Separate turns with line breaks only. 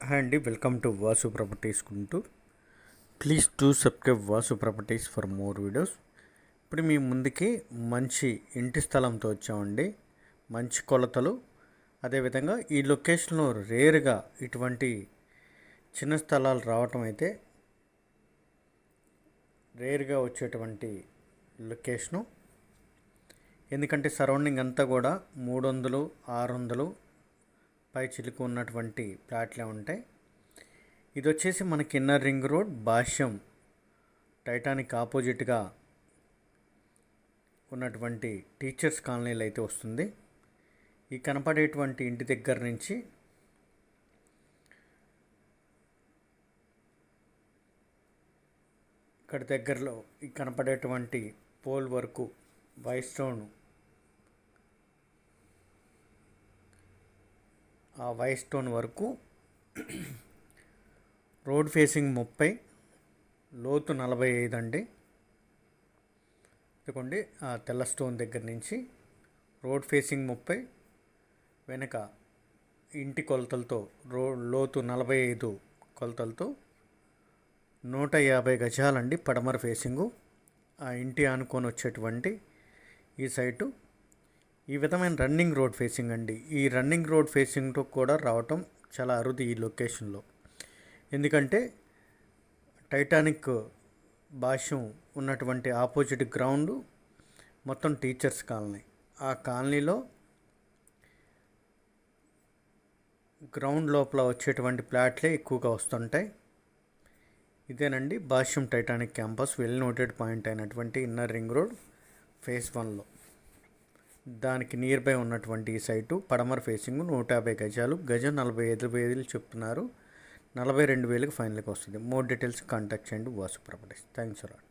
Hi అండి welcome to Vasu properties కుంటూ please to subscribe Vasu properties for more videos ఇప్పుడు మీ ముందుకి మంచి ఇంటి స్థలంతో వచ్చామండి. మంచి కొలతలు. అదేవిధంగా ఈ లొకేషన్లో రేరుగా ఇటువంటి చిన్న స్థలాలు రావటం అయితే రేరుగా వచ్చేటువంటి లొకేషను ఎందుకంటే సరౌండింగ్ అంతా కూడా మూడు వందలు ఆరు వందలు పై చిలుకు ఉన్నటువంటి ప్లాట్లే ఉంటాయి. ఇది వచ్చేసి మనకి inner ring road Bhashyam Titanic ఆపోజిట్గా ఉన్నటువంటి టీచర్స్ కాలనీలు అయితే వస్తుంది. ఈ కనపడేటువంటి ఇంటి దగ్గర నుంచి ఇక్కడ దగ్గరలో ఈ కనపడేటువంటి పోల్ వరకు వైస్టోన్ స్టోన్ ఆ వైట్ స్టోన్ వరకు రోడ్ ఫేసింగ్ ముప్పై లోతు నలభై ఐదు అండి. ఇదిగోండి ఆ తెల్ల స్టోన్ దగ్గర నుంచి రోడ్ ఫేసింగ్ ముప్పై వెనక ఇంటి కొలతలతో రో లోతు నలభై ఐదు కొలతలతో నూట యాభై గజాలండి పడమర ఫేసింగు. ఆ ఇంటి ఆనుకొని వచ్చేటువంటి ఈ సైటు ఈ విధమైన రన్నింగ్ రోడ్ ఫేసింగ్ అండి. ఈ రన్నింగ్ రోడ్ ఫేసింగ్తో కూడా రావటం చాలా అరుదు ఈ లొకేషన్లో. ఎందుకంటే టైటానిక్ భాష్యం ఉన్నటువంటి ఆపోజిట్ గ్రౌండ్ మొత్తం టీచర్స్ కాలనీ. ఆ కాలనీలో గ్రౌండ్ లోపల వచ్చేటువంటి ప్లాట్లే ఎక్కువగా వస్తుంటాయి. ఇదేనండి Bhashyam Titanic campus well noted point అయినటువంటి ఇన్నర్ రింగ్ రోడ్ ఫేస్ వన్లో దానికి నియర్ బై ఉన్నటువంటి ఈ సైటు పడమర ఫేసింగ్ నూట యాభై గజాలు. గజం నలభై ఐదు వేలు చెప్తున్నారు? నలభై రెండు వేలకు ఫైనల్కి వస్తుంది. మోర్ డీటెయిల్స్ కాంటాక్ట్ చేయండి. Vasu properties thanks a lot